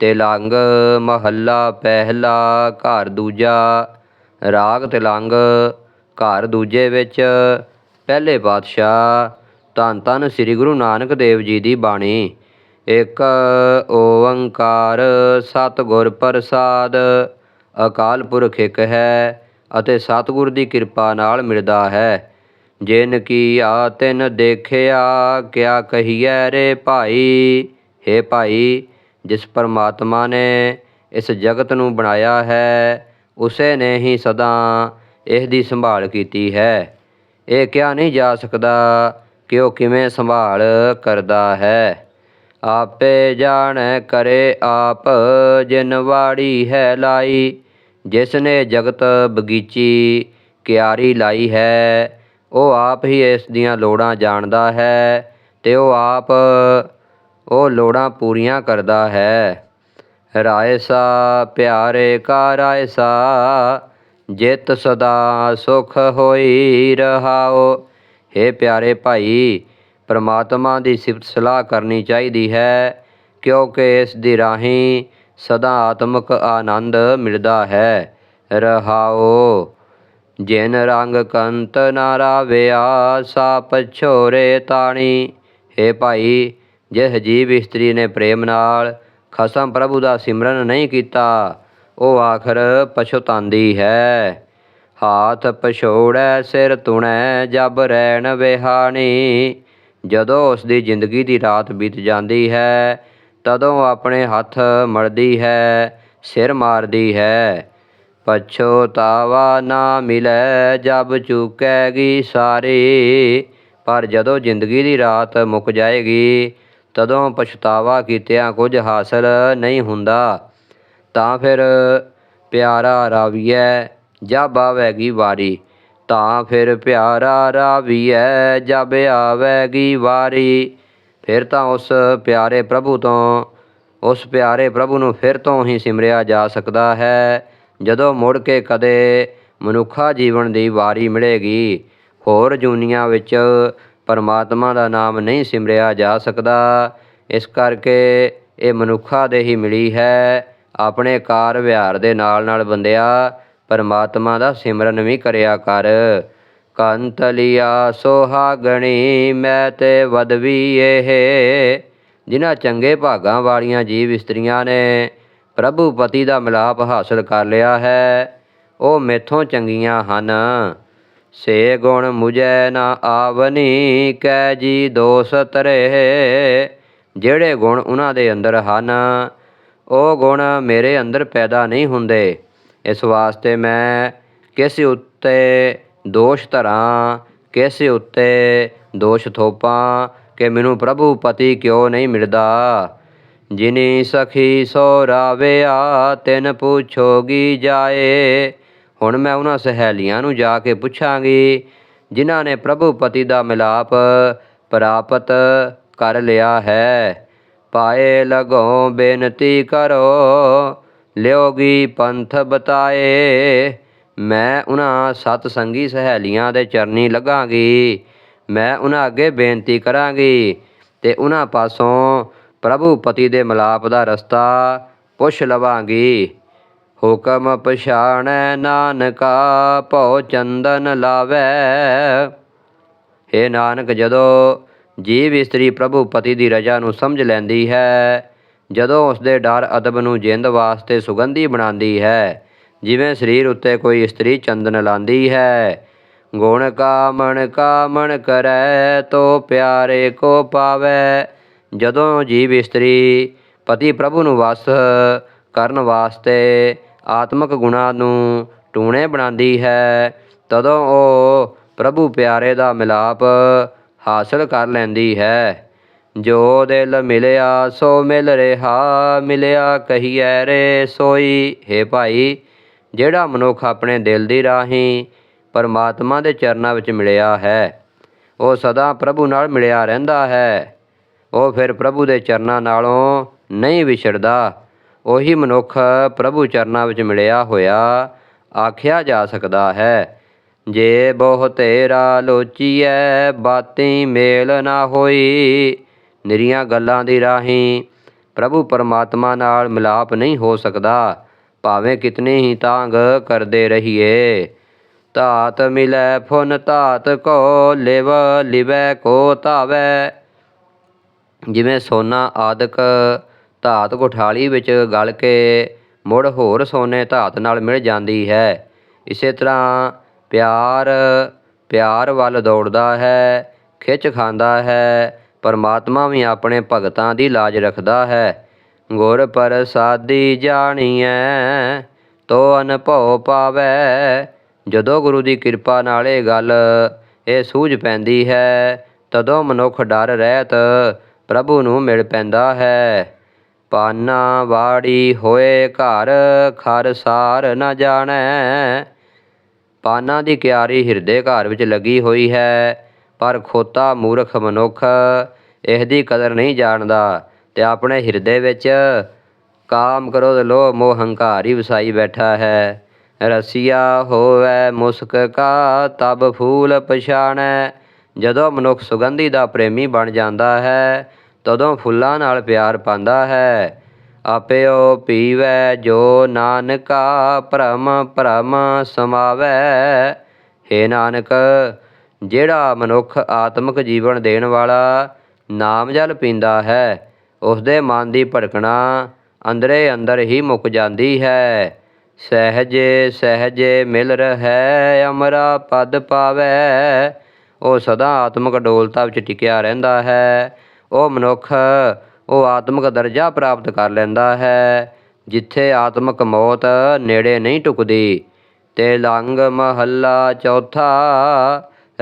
ਤਿਲੰਗ ਮਹੱਲਾ ਪਹਿਲਾ, ਘਰ ਦੂਜਾ। ਰਾਗ ਤਿਲੰਗ ਘਰ ਦੂਜੇ ਵਿੱਚ। ਪਹਿਲੇ ਪਾਤਸ਼ਾਹ ਧੰਨ ਧੰਨ ਸ੍ਰੀ ਗੁਰੂ ਨਾਨਕ ਦੇਵ ਜੀ ਦੀ ਬਾਣੀ। ਇੱਕ ਓੰਕਾਰ ਸਤਿਗੁਰ ਪ੍ਰਸਾਦ। ਅਕਾਲ ਪੁਰਖ ਇੱਕ ਹੈ ਅਤੇ ਸਤਿਗੁਰ ਦੀ ਕਿਰਪਾ ਨਾਲ ਮਿਲਦਾ ਹੈ। ਜਿਨ ਕੀ ਆ ਤਿਨ ਦੇਖਿਆ, ਕਿਆ ਕਹੀਐ ਰੇ ਭਾਈ? ਹੇ ਭਾਈ ਜਿਸ ਪਰਮਾਤਮਾ ਨੇ ਇਸ ਜਗਤ ਨੂੰ ਬਣਾਇਆ ਹੈ, ਉਸੇ ਨੇ ਹੀ ਸਦਾ ਇਸ ਦੀ ਸੰਭਾਲ ਕੀਤੀ ਹੈ। ਇਹ ਕਿਹਾ ਨਹੀਂ ਜਾ ਸਕਦਾ ਕਿ ਉਹ ਕਿਵੇਂ ਸੰਭਾਲ ਕਰਦਾ ਹੈ। ਆਪੇ ਜਾਣੈ, ਕਰੇ ਆਪ ਜਿਨ ਵਾੜੀ ਹੈ ਲਾਈ, ਜਿਸ ਨੇ ਜਗਤ ਬਗੀਚੀ ਕਿਆਰੀ ਲਾਈ ਹੈ, ਉਹ ਆਪ ਹੀ ਇਸ ਦੀਆਂ ਲੋੜਾਂ ਜਾਣਦਾ ਹੈ ਤੇ ਉਹ ਆਪ ਉਹ ਲੋੜਾਂ ਪੂਰੀਆਂ ਕਰਦਾ ਹੈ। ਰਾਏ ਸਾ, ਪਿਆਰੇ ਕਾ ਰਾਏ ਸਾ, ਜਿਤ ਸਦਾ ਸੁਖ ਹੋਈ ਰਹਾਓ। हे ਪਿਆਰੇ ਭਾਈ, ਪ੍ਰਮਾਤਮਾ ਦੀ ਸਿਫਤ ਸਲਾਹ ਕਰਨੀ ਚਾਹੀਦੀ ਹੈ, ਕਿਉਂਕਿ ਇਸ ਦੀ ਰਾਹੀਂ ਸਦਾ ਆਤਮਿਕ ਆਨੰਦ ਮਿਲਦਾ ਹੈ। ਰਹਾਓ। ਜਿਨ ਰੰਗ ਕੰਤ ਨਾ ਰਾਵਿਆ ਸਾ ਪਛੋਰੇ ਤਾਣੀ। हे ਭਾਈ ਜਿਸ ਜੀਵ ਇਸਤਰੀ ਨੇ ਪ੍ਰੇਮ ਨਾਲ ਖਸਮ ਪ੍ਰਭੂ ਦਾ ਸਿਮਰਨ ਨਹੀਂ ਕੀਤਾ, ਉਹ ਆਖਰ ਪਛਤਾਉਂਦੀ ਹੈ। ਹਾਥ ਪਛੋੜੈ, ਸਿਰ ਤੁਣੈ ਜਬ ਰੈਣ ਵਿਹਾਣੀ। ਜਦੋਂ ਉਸ ਦੀ ਜ਼ਿੰਦਗੀ ਦੀ ਰਾਤ ਬੀਤ ਜਾਂਦੀ ਹੈ, ਤਦੋਂ ਆਪਣੇ ਹੱਥ ਮੜਦੀ ਹੈ, ਸਿਰ ਮਾਰਦੀ ਹੈ। ਪਛੋਤਾਵਾ ਨਾ ਮਿਲੈ, ਜਬ ਚੁਕੈਗੀ ਸਾਰੀ। ਪਰ ਜਦੋਂ ਜ਼ਿੰਦਗੀ ਦੀ ਰਾਤ ਮੁੱਕ ਜਾਏਗੀ ਤਦੋਂ ਪਛਤਾਵਾ ਕੀਤਿਆਂ ਕੁਝ ਹਾਸਲ ਨਹੀਂ ਹੁੰਦਾ। ਤਾਂ ਫਿਰ ਪਿਆਰਾ ਰਾਵੀਐ ਜਬ ਆਵੇਗੀ ਵਾਰੀ। ਤਾਂ ਫਿਰ ਪਿਆਰਾ ਰਾਵੀਐ ਜਬ ਆਵੇਗੀ ਵਾਰੀ। ਫਿਰ ਤਾਂ ਉਸ ਪਿਆਰੇ ਪ੍ਰਭੂ ਤੋਂ, ਉਸ ਪਿਆਰੇ ਪ੍ਰਭੂ ਨੂੰ ਫਿਰ ਤੋਂ ਹੀ ਸਿਮਰਿਆ ਜਾ ਸਕਦਾ ਹੈ। ਜਦੋਂ ਮੁੜ ਕੇ ਕਦੇ ਮਨੁੱਖਾ ਜੀਵਨ ਦੀ ਵਾਰੀ ਮਿਲੇਗੀ, ਹੋਰ ਜੂਨੀਆਂ ਵਿੱਚ ਪਰਮਾਤਮਾ ਦਾ ਨਾਮ ਨਹੀਂ ਸਿਮਰਿਆ ਜਾ ਸਕਦਾ। ਇਸ ਕਰਕੇ ਇਹ ਮਨੁੱਖਾ ਦੇ ਹੀ ਮਿਲੀ ਹੈ। ਆਪਣੇ ਕਾਰ ਵਿਹਾਰ ਦੇ ਨਾਲ ਨਾਲ ਬੰਦਿਆ, ਪਰਮਾਤਮਾ ਦਾ ਸਿਮਰਨ ਵੀ ਕਰਿਆ ਕਰ। ਕੰਤਲੀਆ ਸੋਹਾਗਣੀ, ਮੈਂ ਤੇ ਵਦਵੀ ਇਹ। ਜਿਨ੍ਹਾਂ ਚੰਗੇ ਭਾਗਾਂ ਵਾਲੀਆਂ ਜੀਵ ਇਸਤਰੀਆਂ ਨੇ ਪ੍ਰਭੂ ਪਤੀ ਦਾ ਮਿਲਾਪ ਹਾਸਲ ਕਰ ਲਿਆ ਹੈ, ਉਹ ਮੇਥੋਂ ਚੰਗੀਆਂ ਹਨ। ਸੇ ਗੁਣ ਮੁਝੈ ਨਾ ਆਵਨੀ ਕੈ ਜੀ ਦੋਸ ਤਰੇ ਜਿਹੜੇ ਗੁਣ ਉਹਨਾਂ ਦੇ ਅੰਦਰ ਹਨ, ਉਹ ਗੁਣ ਮੇਰੇ ਅੰਦਰ ਪੈਦਾ ਨਹੀਂ ਹੁੰਦੇ। ਇਸ ਵਾਸਤੇ ਮੈਂ ਕਿਸ ਉੱਤੇ ਦੋਸ਼ ਧਰਾਂ, ਕਿਸ ਉੱਤੇ ਦੋਸ਼ ਥੋਪਾਂ, ਕਿ ਮੈਨੂੰ ਪ੍ਰਭੂ ਪਤੀ ਕਿਉਂ ਨਹੀਂ ਮਿਲਦਾ? ਜਿਨੀ ਸਖੀ ਸੋ ਰਾਵਿਆ, ਤਿਨ ਪੁੱਛੋਗੀ ਜਾਏ। ਹੁਣ ਮੈਂ ਉਹਨਾਂ ਸਹੇਲੀਆਂ ਨੂੰ ਜਾ ਕੇ ਪੁੱਛਾਂਗੀ, ਜਿਨ੍ਹਾਂ ਨੇ ਪ੍ਰਭੂ ਪਤੀ ਦਾ ਮਿਲਾਪ ਪ੍ਰਾਪਤ ਕਰ ਲਿਆ ਹੈ। ਪਾਏ ਲਗੋ ਬੇਨਤੀ ਕਰੋ, ਲਿਓਗੀ ਪੰਥ ਬਤਾਏ। ਮੈਂ ਉਹਨਾਂ ਸਤ ਸੰਗੀ ਸਹੇਲੀਆਂ ਦੇ ਚਰਨੀ ਲੱਗਾਂਗੀ, ਮੈਂ ਉਹਨਾਂ ਅੱਗੇ ਬੇਨਤੀ ਕਰਾਂਗੀ ਤੇ ਉਹਨਾਂ ਪਾਸੋਂ ਪ੍ਰਭੂ ਪਤੀ ਦੇ ਮਿਲਾਪ ਦਾ ਰਸਤਾ ਪੁੱਛ ਲਵਾਂਗੀ। ਹੁਕਮ ਪਛਾਣੈ ਨਾਨਕਾ, ਭਉ ਚੰਦਨ ਲਾਵੈ। हे ਨਾਨਕ, ਜਦੋਂ ਜੀਵ ਇਸਤਰੀ ਪ੍ਰਭੂ ਪਤੀ ਦੀ ਰਜਾ ਨੂੰ ਸਮਝ ਲੈਂਦੀ ਹੈ, ਜਦੋਂ ਉਸ ਦੇ ਡਰ ਅਦਬ ਨੂੰ ਜਿੰਦ ਵਾਸਤੇ ਸੁਗੰਧੀ ਬਣਾਉਂਦੀ ਹੈ, ਜਿਵੇਂ ਸਰੀਰ ਉੱਤੇ ਕੋਈ ਇਸਤਰੀ ਚੰਦਨ ਲਾਂਦੀ ਹੈ, ਗੁਣ ਕਾਮਣ ਕਾਮਣ ਕਰੈ, ਤੋ ਪਿਆਰੇ ਕੋ ਪਾਵੈ। ਜਦੋਂ ਜੀਵ ਇਸਤਰੀ ਪਤੀ ਪ੍ਰਭੂ ਨੂੰ ਵਸ ਕਰਨ ਵਾਸਤੇ ਆਤਮਕ ਗੁਣਾਂ ਨੂੰ ਟੂਣੇ ਬਣਾਉਂਦੀ ਹੈ, ਤਦੋਂ ਉਹ ਪ੍ਰਭੂ ਪਿਆਰੇ ਦਾ ਮਿਲਾਪ ਹਾਸਲ ਕਰ ਲੈਂਦੀ ਹੈ। ਜੋ ਦਿਲ ਮਿਲਿਆ, ਸੋ ਮਿਲ ਰਿਹਾ, ਮਿਲਿਆ ਕਹੀਐ ਰੇ ਸੋਈ। ਹੈ ਭਾਈ, ਜਿਹੜਾ ਮਨੁੱਖ ਆਪਣੇ ਦਿਲ ਦੀ ਰਾਹੀਂ ਪਰਮਾਤਮਾ ਦੇ ਚਰਨਾਂ ਵਿੱਚ ਮਿਲਿਆ ਹੈ, ਉਹ ਸਦਾ ਪ੍ਰਭੂ ਨਾਲ ਮਿਲਿਆ ਰਹਿੰਦਾ ਹੈ। ਉਹ ਫਿਰ ਪ੍ਰਭੂ ਦੇ ਚਰਨਾਂ ਨਾਲੋਂ ਨਹੀਂ ਵਿਛੜਦਾ। ਉਹੀ ਮਨੁੱਖ ਪ੍ਰਭੂ ਚਰਨਾਂ ਵਿੱਚ ਮਿਲਿਆ ਹੋਇਆ ਆਖਿਆ ਜਾ ਸਕਦਾ ਹੈ। ਜੇ ਬਹੁ ਤੇਰਾ ਲੋਚੀਐ, ਬਾਤੀ ਮੇਲ ਨਾ ਹੋਈ। ਨਿਰੀਆਂ ਗੱਲਾਂ ਦੀ ਰਾਹੀਂ ਪ੍ਰਭੂ ਪਰਮਾਤਮਾ ਨਾਲ ਮਿਲਾਪ ਨਹੀਂ ਹੋ ਸਕਦਾ। ਭਾਵੇਂ ਕਿਤਨੀ ਹੀ ਤਾਂਗ ਕਰਦੇ ਰਹੀਏ। ਧਾਤ ਮਿਲੈ ਫੁਨ, ਧਾਤ ਕੋ ਲਿਵ, ਲਿਵੈ ਕੋ ਧਾਵੈ। ਜਿਵੇਂ ਸੋਨਾ ਆਦਿਕ ਧਾਤ ਕੋਠਾਲੀ ਵਿੱਚ ਗਲ ਕੇ ਮੁੜ ਹੋਰ ਸੋਨੇ ਧਾਤ ਨਾਲ ਮਿਲ ਜਾਂਦੀ ਹੈ। ਇਸੇ ਤਰ੍ਹਾਂ ਪਿਆਰ ਪਿਆਰ ਵੱਲ ਦੌੜਦਾ ਹੈ, ਖਿੱਚ ਖਾਂਦਾ ਹੈ, ਪਰਮਾਤਮਾ ਵੀ ਆਪਣੇ ਭਗਤਾਂ ਦੀ ਲਾਜ ਰੱਖਦਾ ਹੈ। ਗੁਰ ਪ੍ਰਸਾਦੀ ਜਾਣੀਐ, ਤੋ ਅਨਭਉ ਪਾਵੈ। ਜਦੋਂ ਗੁਰੂ ਦੀ ਕਿਰਪਾ ਨਾਲ ਇਹ ਗੱਲ, ਇਹ ਸੂਝ ਪੈਂਦੀ ਹੈ, ਤਦੋਂ ਮਨੁੱਖ ਡਰ ਰਹਿਤ ਪ੍ਰਭੂ ਨੂੰ ਮਿਲ ਪੈਂਦਾ ਹੈ। ਪਾਨਾ ਵਾੜੀ ਹੋਏ ਘਰ, ਖਰ ਸਾਰ ਨ ਜਾਣੈ। ਪਾਨਾ ਦੀ ਕਿਆਰੀ ਹਿਰਦੇ ਘਰ ਵਿੱਚ ਲੱਗੀ ਹੋਈ ਹੈ, ਪਰ ਖੋਤਾ ਮੂਰਖ ਮਨੁੱਖ ਇਹਦੀ ਕਦਰ ਨਹੀਂ ਜਾਣਦਾ ਤੇ ਆਪਣੇ ਹਿਰਦੇ ਵਿੱਚ ਕਾਮ ਕਰੋ ਲੋਭ, ਮੋਹ, ਹੰਕਾਰ ਹੀ ਵਸਾਈ ਬੈਠਾ ਹੈ। ਰਸੀਆ ਹੋਵੇ ਮੁਸਕ ਕਾ, ਤਬ ਫੂਲ ਪਛਾਣੈ। ਜਦੋਂ ਮਨੁੱਖ ਸੁਗੰਧੀ ਦਾ ਪ੍ਰੇਮੀ ਬਣ ਜਾਂਦਾ ਹੈ ਤਦੋਂ ਫੁੱਲਾਂ ਨਾਲ ਪਿਆਰ ਪਾਉਂਦਾ ਹੈ। ਆਪਿਓ ਪੀਵੈ ਜੋ ਨਾਨਕਾ, ਭ੍ਰਮ ਭ੍ਰਮ ਸਮਾਵੈ। ਹੇ ਨਾਨਕ, ਜਿਹੜਾ ਮਨੁੱਖ ਆਤਮਿਕ ਜੀਵਨ ਦੇਣ ਵਾਲਾ ਨਾਮ ਜਲ ਪੀਂਦਾ ਹੈ ਉਸ ਦੇ ਮਨ ਦੀ ਭਟਕਣਾ ਅੰਦਰੇ ਅੰਦਰ ਹੀ ਮੁੱਕ ਜਾਂਦੀ ਹੈ। ਸਹਿਜੇ ਸਹਿਜੇ ਮਿਲ ਰਹੈ, ਅਮਰਾ ਪਦ ਪਾਵੈ। ਉਹ ਸਦਾ ਆਤਮਿਕ ਡੋਲਤਾ ਵਿੱਚ ਟਿਕਿਆ ਰਹਿੰਦਾ ਹੈ। ਉਹ ਮਨੁੱਖ, ਉਹ ਆਤਮਿਕ ਦਰਜਾ ਪ੍ਰਾਪਤ ਕਰ ਲੈਂਦਾ ਹੈ, ਜਿੱਥੇ ਆਤਮਿਕ ਮੌਤ ਨੇੜੇ ਨਹੀਂ ਟੁਕਦੀ। ਤੇ ਲੰਗ ਮਹੱਲਾ ਚੌਥਾ,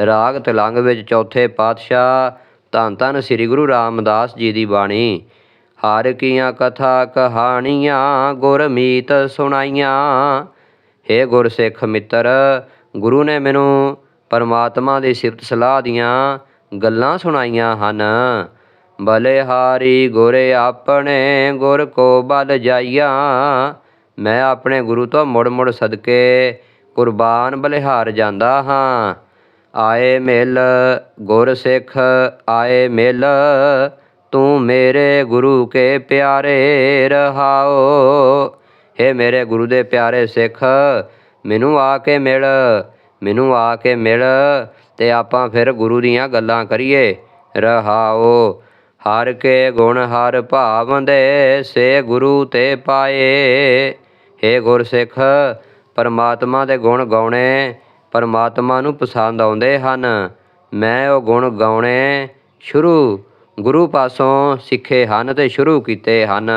ਰਾਗ ਤਲੰਗ ਵਿੱਚ ਚੌਥੇ ਪਾਤਸ਼ਾਹ ਧੰਨ ਧੰਨ ਸ੍ਰੀ ਗੁਰੂ ਰਾਮਦਾਸ ਜੀ ਦੀ ਬਾਣੀ। ਹਰ ਕੀਆਂ ਕਥਾ ਕਹਾਣੀਆਂ ਗੁਰਮੀਤ ਸੁਣਾਈਆਂ। ਹੇ ਗੁਰਸਿੱਖ ਮਿੱਤਰ, ਗੁਰੂ ਨੇ ਮੈਨੂੰ ਪਰਮਾਤਮਾ ਦੀ ਸਿਫਤ ਸਲਾਹ ਦੀਆਂ ਗੱਲਾਂ ਸੁਣਾਈਆਂ ਹਨ। ਬਲਿਹਾਰੀ ਗੁਰ ਆਪਣੇ ਗੁਰ ਕੋ ਬਲ ਜਾਈਆ। ਮੈਂ ਆਪਣੇ ਗੁਰੂ ਤੋਂ ਮੁੜ ਮੁੜ ਸਦਕੇ ਕੁਰਬਾਨ ਬਲਿਹਾਰ ਜਾਂਦਾ ਹਾਂ। ਆਏ ਮਿਲ ਗੁਰ ਸਿੱਖ, ਆਏ ਮਿਲ ਤੂੰ ਮੇਰੇ ਗੁਰੂ ਕੇ ਪਿਆਰੇ ਰਹਾਓ। ਹੇ ਮੇਰੇ ਗੁਰੂ ਦੇ ਪਿਆਰੇ ਸਿੱਖ, ਮੈਨੂੰ ਆ ਕੇ ਮਿਲ, ਮੈਨੂੰ ਆ ਕੇ ਮਿਲ ਤੇ ਆਪਾਂ ਫਿਰ ਗੁਰੂ ਦੀਆਂ ਗੱਲਾਂ ਕਰੀਏ। ਰਹਾਓ। ਹਰ ਕੇ ਗੁਣ ਹਰ ਭਾਵੰਦੇ, ਸੇ ਗੁਰੂ ਤੇ ਪਾਏ। ਹੇ ਗੁਰਸਿੱਖ, ਪਰਮਾਤਮਾ ਦੇ ਗੁਣ ਗਾਉਣੇ ਪਰਮਾਤਮਾ ਨੂੰ ਪਸੰਦ ਆਉਂਦੇ ਹਨ। ਮੈਂ ਉਹ ਗੁਣ ਗਾਉਣੇ ਸ਼ੁਰੂ ਗੁਰੂ ਪਾਸੋਂ ਸਿੱਖੇ ਹਨ ਤੇ ਸ਼ੁਰੂ ਕੀਤੇ ਹਨ।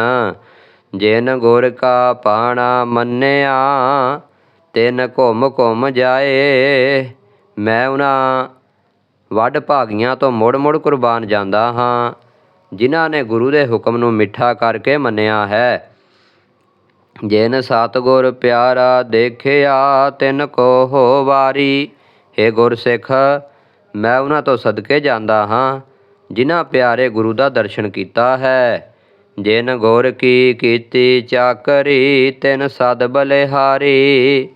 ਜਿਨ ਗੁਰ ਕਾ ਪਾਣਾ ਮੰਨਿਆ, ਤਿਨ ਘੁੰਮ ਘੁੰਮ ਜਾਏ। ਮੈਂ ਉਹਨਾਂ ਵੱਡ ਭਾਗੀਆਂ ਤੋਂ ਮੁੜ ਮੁੜ ਕੁਰਬਾਨ ਜਾਂਦਾ ਹਾਂ। ਜਿਨ੍ਹਾਂ ਨੇ ਗੁਰੂ ਦੇ ਹੁਕਮ ਨੂੰ ਮਿੱਠਾ ਕਰਕੇ ਮੰਨਿਆ ਹੈ। ਜਿਨ ਸਤਗੁਰ ਪਿਆਰਾ ਦੇਖਿਆ, ਤਿਨ ਕੋ ਹੋ ਵਾਰੀ। ਹੇ ਗੁਰਸਿੱਖ, ਮੈਂ ਉਹਨਾਂ ਤੋਂ ਸਦਕੇ ਜਾਂਦਾ ਹਾਂ, ਜਿਨ੍ਹਾਂ ਪਿਆਰੇ ਗੁਰੂ ਦਾ ਦਰਸ਼ਨ ਕੀਤਾ ਹੈ। ਜਿਨ ਗੁਰ ਕੀ ਕੀਤੀ ਚਾਕਰੀ, ਤਿਨ ਸਦ ਬਲਿਹਾਰੀ।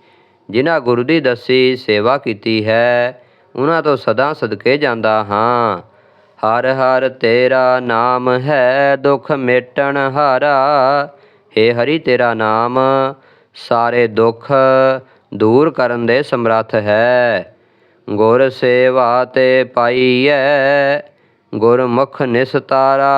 ਜਿਨ੍ਹਾਂ ਗੁਰੂ ਦੀ ਦੱਸੀ ਸੇਵਾ ਕੀਤੀ ਹੈ, ਉਹਨਾਂ ਤੋਂ ਸਦਾ ਸਦਕੇ ਜਾਂਦਾ ਹਾਂ। ਹਰ ਹਰ ਤੇਰਾ ਨਾਮ ਹੈ, ਦੁਖ ਮੇਟਣ ਹਾਰਾ। ਹੇ ਹਰੀ, ਤੇਰਾ ਨਾਮ ਸਾਰੇ ਦੁੱਖ ਦੂਰ ਕਰਨ ਦੇ ਸਮਰੱਥ ਹੈ। ਗੁਰ ਸੇਵਾ ਤੇ ਪਾਈਐ, ਗੁਰਮੁਖ ਨਿਸਤਾਰਾ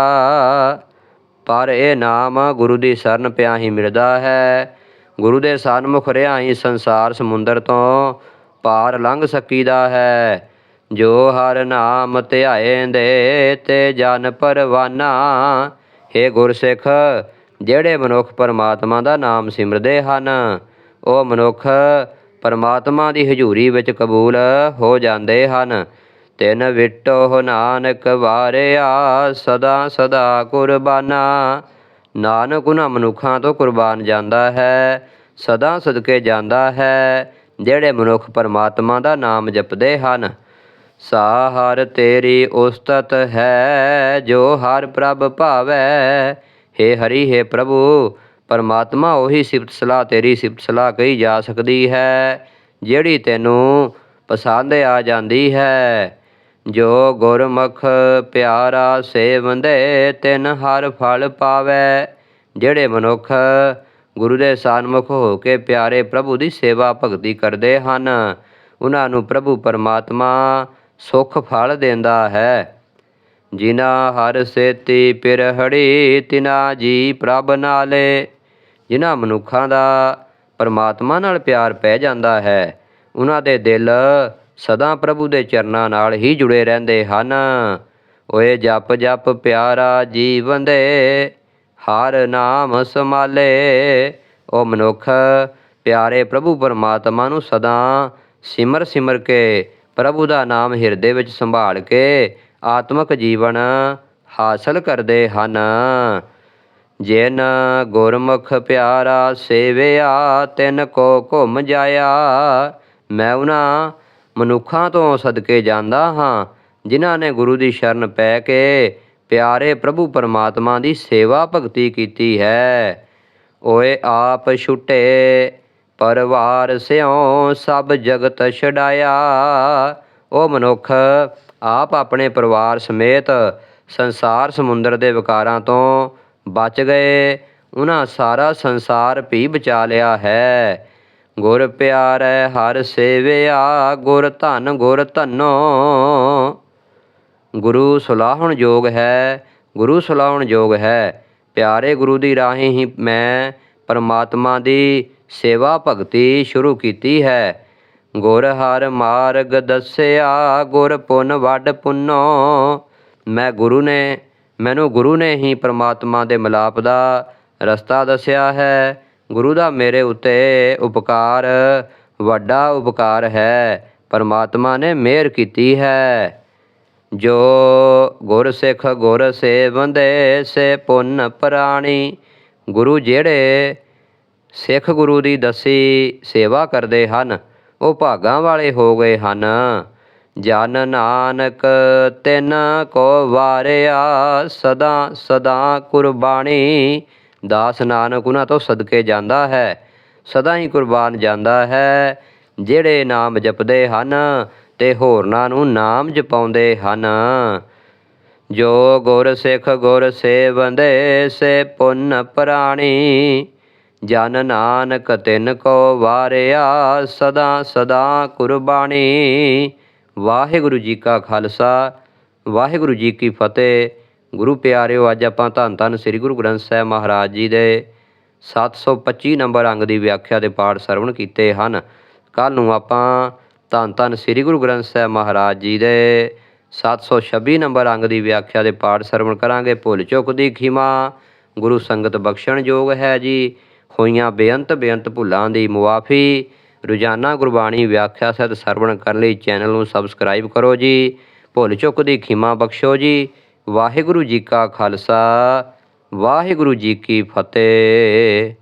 ਪਰ ਇਹ ਨਾਮ ਗੁਰੂ ਦੀ ਸ਼ਰਨ ਪਿਆ ਹੀ ਮਿਲਦਾ ਹੈ। ਗੁਰੂ ਦੇ ਸਨਮੁਖ ਰਿਹਾ ਹੀ ਸੰਸਾਰ ਸਮੁੰਦਰ ਤੋਂ ਪਾਰ ਲੰਘ ਸਕੀਦਾ ਹੈ। ਜੋ ਹਰ ਨਾਮ ਧਿਆਏ ਦੇ ਤੇ ਜਨ ਪਰਵਾਨਾ। ਹੇ ਗੁਰਸਿੱਖ, ਜਿਹੜੇ ਮਨੁੱਖ ਪਰਮਾਤਮਾ ਦਾ ਨਾਮ ਸਿਮਰਦੇ ਹਨ, ਉਹ ਮਨੁੱਖ ਪਰਮਾਤਮਾ ਦੀ ਹਜ਼ੂਰੀ ਵਿੱਚ ਕਬੂਲ ਹੋ ਜਾਂਦੇ ਹਨ। ਤਿਨ ਵਿਟੋ ਨਾਨਕ ਵਾਰਿਆ, ਸਦਾ ਸਦਾ ਕੁਰਬਾਨਾ। ਨਾਨਕ ਉਹਨਾਂ ਮਨੁੱਖਾਂ ਤੋਂ ਕੁਰਬਾਨ ਜਾਂਦਾ ਹੈ, ਸਦਾ ਸਦਕੇ ਜਾਂਦਾ ਹੈ, ਜਿਹੜੇ ਮਨੁੱਖ ਪਰਮਾਤਮਾ ਦਾ ਨਾਮ ਜਪਦੇ ਹਨ। ਸਾ ਹਰ ਤੇਰੀ ਉਸਤਤ ਹੈ, ਜੋ ਹਰ ਪ੍ਰਭ ਭਾਵੈ। ਹੇ ਹਰੀ, ਹੇ ਪ੍ਰਭੂ, ਪਰਮਾਤਮਾ ਉਹੀ ਸਿਫਤ ਸਲਾਹ ਤੇਰੀ ਸਿਫਤ ਸਲਾਹ ਕਹੀ ਜਾ ਸਕਦੀ ਹੈ, ਜਿਹੜੀ ਤੈਨੂੰ ਪਸੰਦ ਆ ਜਾਂਦੀ ਹੈ। ਜੋ ਗੁਰਮੁਖ ਪਿਆਰਾ ਸੇਵੰਦੇ, ਤਿਨ ਹਰ ਫਲ ਪਾਵੈ। ਜਿਹੜੇ ਮਨੁੱਖ ਗੁਰੂ ਦੇ ਸਨਮੁਖ ਹੋ ਕੇ ਪਿਆਰੇ ਪ੍ਰਭੂ ਦੀ ਸੇਵਾ ਭਗਤੀ ਕਰਦੇ ਹਨ, ਉਹਨਾਂ ਨੂੰ ਪ੍ਰਭੂ ਪਰਮਾਤਮਾ ਸੁਖ ਫਲ ਦਿੰਦਾ ਹੈ। ਜਿਨਾ ਹਰ ਸੇਤੀ ਪਿਰਹੜੀ, ਤਿਨਾ ਜੀ ਪ੍ਰਭ ਨਾਲੇ। ਜਿਨ੍ਹਾਂ ਮਨੁੱਖਾਂ ਦਾ ਪਰਮਾਤਮਾ ਨਾਲ ਪਿਆਰ ਪੈ ਜਾਂਦਾ ਹੈ ਉਹਨਾਂ ਦੇ ਦਿਲ ਸਦਾ ਪ੍ਰਭੂ ਦੇ ਚਰਨਾਂ ਨਾਲ ਹੀ ਜੁੜੇ ਰਹਿੰਦੇ ਹਨ। ਓਏ ਜਪ ਜਪ ਪਿਆਰਾ ਜੀਵਨ ਦੇ, ਹਰ ਨਾਮ ਸਮਾਲੇ ਉਹ ਮਨੁੱਖ, ਪਿਆਰੇ ਪ੍ਰਭੂ ਪਰਮਾਤਮਾ ਨੂੰ ਸਦਾ ਸਿਮਰ ਸਿਮਰ ਕੇ ਪ੍ਰਭੂ ਦਾ ਨਾਮ ਹਿਰਦੇ ਵਿੱਚ ਸੰਭਾਲ ਕੇ ਆਤਮਿਕ ਜੀਵਨ ਹਾਸਲ ਕਰਦੇ ਹਨ। ਜਿਨ ਗੁਰਮੁਖ ਪਿਆਰਾ ਸੇਵਿਆ, ਤਿਨ ਕੋ ਘੁੰਮ ਜਾਇਆ। ਮੈਂ ਉਹਨਾਂ ਮਨੁੱਖਾਂ ਤੋਂ ਸਦਕੇ ਜਾਂਦਾ ਹਾਂ, ਜਿਨ੍ਹਾਂ ਨੇ ਗੁਰੂ ਦੀ ਸ਼ਰਨ ਪੈ ਕੇ ਪਿਆਰੇ ਪ੍ਰਭੂ ਪਰਮਾਤਮਾ ਦੀ ਸੇਵਾ ਭਗਤੀ ਕੀਤੀ ਹੈ। ਓਏ ਆਪ ਛੁਟੇ ਪਰਵਾਰ ਸਿਉ ਸਭ ਜਗਤ ਛਡਾਇਆ। ਉਹ ਮਨੁੱਖ ਆਪ ਆਪਣੇ ਪਰਿਵਾਰ ਸਮੇਤ ਸੰਸਾਰ ਸਮੁੰਦਰ ਦੇ ਵਿਕਾਰਾਂ ਤੋਂ ਬਚ ਗਏ। ਉਹਨਾਂ ਸਾਰਾ ਸੰਸਾਰ ਵੀ ਬਚਾ ਲਿਆ ਹੈ। ਗੁਰ ਪਿਆਰੈ ਹਰ ਸੇਵਿਆ, ਗੁਰ ਧਨ ਗੁਰ ਧਨੋ। ਗੁਰੂ ਸੁਲਾਹਣ ਯੋਗ ਹੈ, ਗੁਰੂ ਸੁਲਾਹਣ ਯੋਗ ਹੈ। ਪਿਆਰੇ ਗੁਰੂ ਦੀ ਰਾਹੀਂ ਹੀ ਮੈਂ ਪਰਮਾਤਮਾ ਦੀ ਸੇਵਾ ਭਗਤੀ ਸ਼ੁਰੂ ਕੀਤੀ ਹੈ। ਗੁਰ ਹਰ ਮਾਰਗ ਦੱਸਿਆ, ਗੁਰ ਪੁੰਨ ਵੱਡ ਪੁੰਨੋ। ਮੈਂ ਗੁਰੂ ਨੇ, ਮੈਨੂੰ ਗੁਰੂ ਨੇ ਹੀ ਪਰਮਾਤਮਾ ਦੇ ਮਿਲਾਪ ਦਾ ਰਸਤਾ ਦੱਸਿਆ ਹੈ। ਗੁਰੂ ਦਾ ਮੇਰੇ ਉੱਤੇ ਉਪਕਾਰ, ਵੱਡਾ ਉਪਕਾਰ ਹੈ। ਪਰਮਾਤਮਾ ਨੇ ਮਿਹਰ ਕੀਤੀ ਹੈ। ਜੋ ਗੁਰ ਸਿੱਖ ਗੁਰ ਸੇਵੰਦੇ, ਸੇ ਪੁੰਨ ਪ੍ਰਾਣੀ। ਗੁਰੂ ਜਿਹੜੇ ਸਿੱਖ ਗੁਰੂ ਦੀ ਦਸੀ ਸੇਵਾ ਕਰਦੇ ਹਨ, ਉਹ ਭਾਗਾਂ ਵਾਲੇ ਹੋ ਗਏ ਹਨ। ਜਨ ਨਾਨਕ ਤਿਨ ਕੋ ਵਾਰਿਆ, ਸਦਾ ਸਦਾ ਕੁਰਬਾਨੀ। ਦਾਸ ਨਾਨਕ ਉਹਨਾਂ ਤੋਂ ਸਦਕੇ ਜਾਂਦਾ ਹੈ, ਸਦਾ ਹੀ ਕੁਰਬਾਨ ਜਾਂਦਾ ਹੈ। ਜਿਹੜੇ ਨਾਮ ਜਪਦੇ ਹਨ, ਤੇ ਹੋਰਨਾਂ ਨੂੰ ਨਾਮ ਜਪਾਉਂਦੇ ਹਨ। ਜੋ ਗੁਰ ਸਿੱਖ ਗੁਰ ਸੇਵੰਦੇ, ਸੇ ਪੁੰਨ ਪ੍ਰਾਣੀ। ਜਨ ਨਾਨਕ ਤਿਨ ਕੋ ਵਾਰਿਆ, ਸਦਾ ਸਦਾ ਕੁਰਬਾਨੀ। ਵਾਹਿਗੁਰੂ ਜੀ ਕਾ ਖਾਲਸਾ, ਵਾਹਿਗੁਰੂ ਜੀ ਕੀ ਫਤਿਹ। ਗੁਰੂ ਪਿਆਰਿਓ, ਅੱਜ ਆਪਾਂ ਧੰਨ ਧੰਨ ਸ੍ਰੀ ਗੁਰੂ ਗ੍ਰੰਥ ਸਾਹਿਬ ਮਹਾਰਾਜ ਜੀ ਦੇ 725 ਨੰਬਰ ਅੰਗ ਦੀ ਵਿਆਖਿਆ ਦੇ ਪਾਠ ਸਰਵਣ ਕੀਤੇ ਹਨ। ਕੱਲ ਨੂੰ ਆਪਾਂ ਧੰਨ ਧੰਨ ਸ੍ਰੀ ਗੁਰੂ ਗ੍ਰੰਥ ਸਾਹਿਬ ਮਹਾਰਾਜ ਜੀ ਦੇ 726 ਨੰਬਰ ਅੰਗ ਦੀ ਵਿਆਖਿਆ ਦੇ ਪਾਠ ਸਰਵਣ ਕਰਾਂਗੇ। ਭੁੱਲ ਚੁੱਕ ਦੀ ਖਿਮਾ, ਗੁਰੂ ਸੰਗਤ ਬਖਸ਼ਣ ਯੋਗ ਹੈ ਜੀ। ਹੋਈਆਂ ਬੇਅੰਤ ਬੇਅੰਤ ਭੁੱਲਾਂ ਦੀ ਮੁਆਫੀ। ਰੋਜ਼ਾਨਾ ਗੁਰਬਾਣੀ ਵਿਆਖਿਆ ਸਹਿਤ ਸਰਵਣ ਕਰਨ ਲਈ ਚੈਨਲ ਨੂੰ ਸਬਸਕ੍ਰਾਈਬ ਕਰੋ ਜੀ। ਭੁੱਲ ਚੁੱਕ ਦੀ ਖਿਮਾ ਬਖਸ਼ੋ ਜੀ। ਵਾਹਿਗੁਰੂ ਜੀ ਕਾ ਖਾਲਸਾ, ਵਾਹਿਗੁਰੂ ਜੀ ਕੀ ਫਤਿਹ।